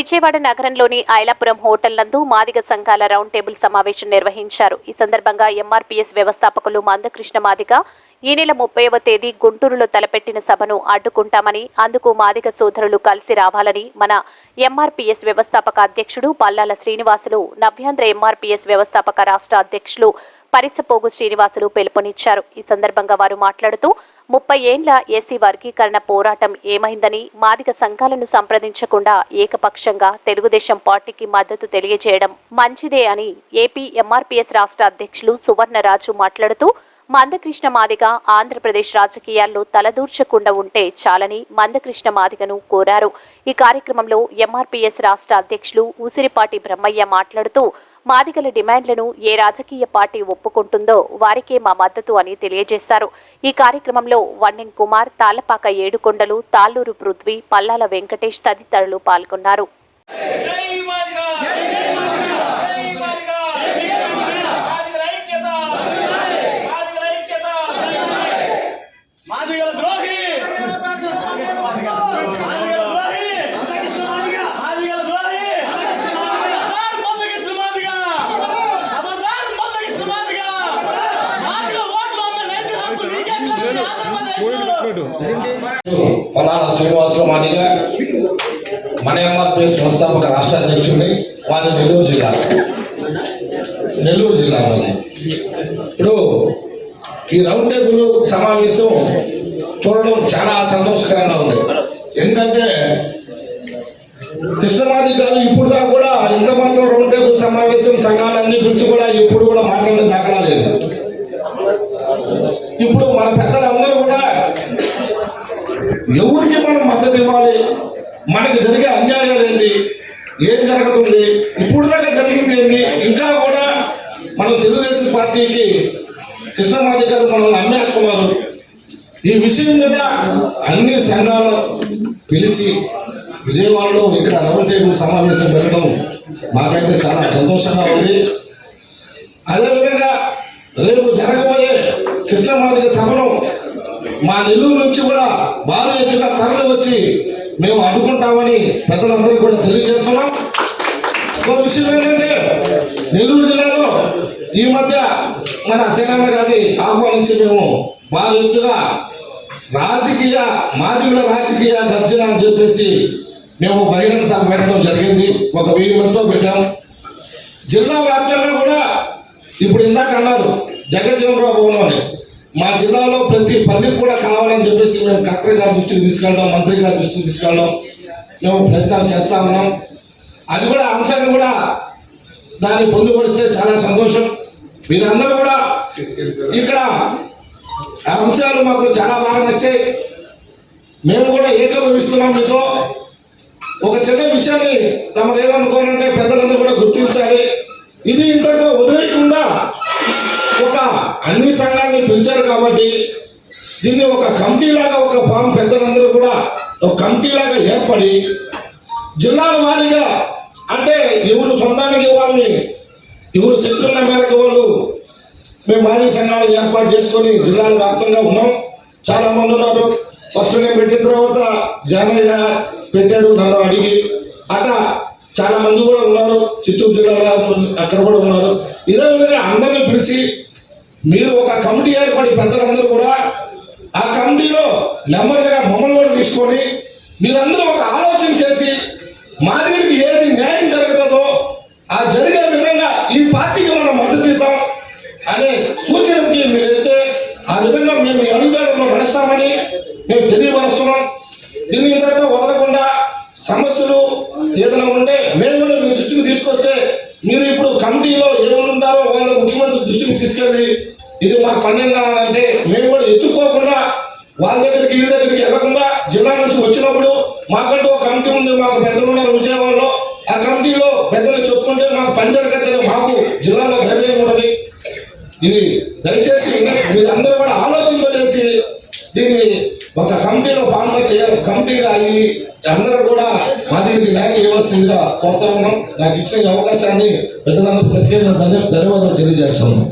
విజయవాడ నగరంలోని ఐలాపురం హోటల్ నందు మాదిగ సంఘాల రౌండ్ టేబుల్ సమావేశం నిర్వహించారు. ఈ సందర్భంగా ఎంఆర్పీఎస్ వ్యవస్థాపకులు మందకృష్ణ మాదిగ ఈ నెల ముప్పైవ తేదీ గుంటూరులో తలపెట్టిన సభను అడ్డుకుంటామని అందుకు మాదిగ సోదరులు కలిసి రావాలని మన ఎంఆర్పీఎస్ వ్యవస్థాపక అధ్యక్షుడు పల్లాల శ్రీనివాసులు నవ్యాంధ్ర ఎంఆర్పీఎస్ వ్యవస్థాపక రాష్ట్ర అధ్యక్షులు పరిసపోగు శ్రీనివాసులు పిలుపునిచ్చారు. ఈ సందర్భంగా వారు మాట్లాడుతూ ముప్పై ఏండ్ల ఎస్సీ వర్గీకరణ పోరాటం ఏమైందని మాదిక సంఘాలను సంప్రదించకుండా ఏకపక్షంగా తెలుగుదేశం పార్టీకి మద్దతు తెలియజేయడం మంచిదే అని ఏపీ ఎంఆర్పీఎస్ రాష్ట్ర అధ్యక్షులు సువర్ణరాజు మాట్లాడుతూ మందకృష్ణ మాదిగ ఆంధ్రప్రదేశ్ రాజకీయాల్లో తలదూర్చకుండా ఉంటే చాలని మందకృష్ణ మాదిగను కోరారు. ఈ కార్యక్రమంలో ఎంఆర్పీఎస్ రాష్ట్ర అధ్యక్షులు ఉసిరిపాటి బ్రహ్మయ్య మాట్లాడుతూ మాదిగల డిమాండ్లను ఏ రాజకీయ పార్టీ ఒప్పుకుంటుందో వారికే మా మద్దతు అని తెలియజేశారు. ఈ కార్యక్రమంలో వన్నెం కుమార్ తాళ్ళపాక ఏడుకొండలు తాళ్ళూరు పృథ్వీ పల్లాల వెంకటేష్ తదితరులు పాల్గొన్నారు జై మాదిగా జై మాదిగా జై మాదిగా జై మాదిగా మాదిగల ఐక్యత మాదిగల ఐక్యత మాదిగల ద్రోహి మాదిగల ద్రోహి మాదిగల ద్రోహి ఖబర్దార్ మందకృష్ణ మాదిగా ఖబర్దార్ మందకృష్ణ మాదిగా మాదిగ ఓట్లు అమ్మే నైతిక హక్కు నీకే కావాలి ఆంధ్రప్రదేశ్లో పలానా శ్రీనివాసరావు మాదిగా మన ఎంఆర్పిఎస్ సంస్థాపక రాష్ట్ర అధ్యక్షుడిని వారి నెల్లూరు జిల్లా. నెల్లూరు జిల్లా మాది ఇప్పుడు ఈ రౌండ్ టేబుల్ సమావేశం చూడడం చాలా సంతోషకరంగా ఉంది. ఎందుకంటే కృష్ణమాది గారు ఇప్పుడు కూడా ఇంత మాత్రం రౌండ్ టేబుల్ సమావేశం సంఘాలన్నీ పిలిచి కూడా ఇప్పుడు కూడా మాట్లాడిన దాఖలా లేదు. ఇప్పుడు మన పెద్దలందరూ కూడా ఎవరికి మనం మద్దతు ఇవ్వాలి. మనకి జరిగే అన్యాయాలు ఏంది? ఏం జరుగుతుంది? ఇప్పుడు దాకా జరిగింది ఏంది? ఇంకా కూడా మనం తెలుగుదేశం పార్టీకి కృష్ణమాది గారు మనల్ని అమ్మేస్తున్నారు. ఈ విషయం మీద అన్ని సంఘాలు పిలిచి విజయవాడలో ఇక్కడ రౌండ్ టేబుల్ సమావేశం పెట్టడం మాకైతే చాలా సంతోషంగా ఉంది. అదేవిధంగా రేపు జరగబోయే కృష్ణమాదిగ సభను మా నెల్లూరు నుంచి కూడా భారీ ఎత్తుగా తరలి వచ్చి మేము అడ్డుకుంటామని పెద్దలందరూ కూడా తెలియజేస్తున్నాం. ఒక విషయం ఏంటంటే నెల్లూరు జిల్లాలో ఈ మధ్య మన సేనన్న గారిని ఆహ్వానించి మేము భారీ ఎత్తుగా రాజకీయ మాధ్యముల రాజకీయ గర్జన అని చెప్పేసి మేము బహిరంగ సభ పెట్టడం జరిగింది. ఒక వెయ్యి మందితో పెట్టాం. జిల్లా వ్యాప్తంగా కూడా ఇప్పుడు ఇందాక అన్నారు జగజ్జీవనరావు భవనం అని మా జిల్లాలో ప్రతి పల్లెకి కూడా కావాలని చెప్పేసి మేము కలెక్టర్ గారి దృష్టికి తీసుకెళ్ళడం మంత్రి గారి దృష్టికి తీసుకెళ్ళడం మేము ప్రయత్నాలు చేస్తా ఉన్నాం. అది కూడా అంశాన్ని కూడా దాన్ని పొందుపరిస్తే చాలా సంతోషం. మీరందరూ కూడా ఇక్కడ ఆ అంశాలు మాకు చాలా బాగా నచ్చాయి. మేము కూడా ఏకీభవిస్తున్నాం మీతో. ఒక చిన్న విషయాన్ని తమరు ఏమనుకోనంటే పెద్దలందరూ కూడా గుర్తించాలి. ఇది ఇంతగా వదిలేయకుండా ఒక అన్ని సంఘాన్ని పిలిచారు కాబట్టి దీన్ని ఒక కమిటీ లాగా ఒక ఫామ్ పెద్దలందరూ కూడా ఒక కమిటీ లాగా ఏర్పడి జిల్లాల వారీగా అంటే ఎవరు సొంతానికి ఇవ్వాలని ఎవరు శక్తుల మేరకు వాళ్ళు మేము మాజీ సంఘాలు ఏర్పాటు చేసుకొని జిల్లాల వ్యాప్తంగా ఉన్నాం. చాలా మంది ఉన్నారు. ఫస్ట్ నేను పెట్టిన తర్వాత జానయ్య పెట్టాడు నన్ను అడిగి. అట చాలా మంది కూడా ఉన్నారు. చిత్తూరు జిల్లాలో అక్కడ కూడా ఉన్నారు. ఇదే విధంగా అందరిని పిలిచి మీరు ఒక కమిటీ ఏర్పడి పెద్దలందరూ కూడా ఆ కమిటీలో నెమ్మదిగా మమ్మల్ని కూడా తీసుకొని మీరందరూ ఒక ఆలోచన చేసి మాదిరికి ఏది న్యాయం జరుగుతుందో ఆ జరిగే విధంగా ఈ పార్టీకి మనం మద్దతు ఇద్దాం అనే సూచనకి మీరైతే ఆ విధంగా మేము ఈ నడుస్తామని మేము తెలియపరుస్తున్నాం. దీన్ని ఇంతగా వదలకుండా సమస్యలు ఏదైనా ఉంటే మేము కూడా మీ దృష్టికి తీసుకొస్తే మీరు ఇప్పుడు కమిటీలో ఏమైనా ఉంటారో ముఖ్యమంత్రి దృష్టికి తీసుకెళ్ళి ఇది మాకు పన్నెండు అంటే మేము కూడా ఎత్తుకోకుండా వాళ్ళ దగ్గరికి వీళ్ళ దగ్గరికి వెళ్ళకుండా జిల్లా నుంచి వచ్చినప్పుడు మాకంటూ ఒక కమిటీ ఉంది మాకు పెద్దలు ఉన్నారు విజయవాడలో. ఆ కమిటీలో పెద్దలు చెప్పుకుంటే మాకు పంచాయతీ కట్టే మాకు జిల్లాలో ధైర్యం ఉండదు ఇది దయచేసి మీరందరూ కూడా ఆలోచన చేసి దీన్ని ఒక కమిటీలో ఫామ్గా చేయాలి. కమిటీగా అయ్యి అందరూ కూడా మా దీనికి న్యాయం ఇవ్వాల్సిందిగా కోరుతా ఉన్నాం. నాకు ఇచ్చిన అవకాశాన్ని పెద్దలందరూ ప్రత్యేక ధన్యవాదాలు తెలియజేస్తున్నాం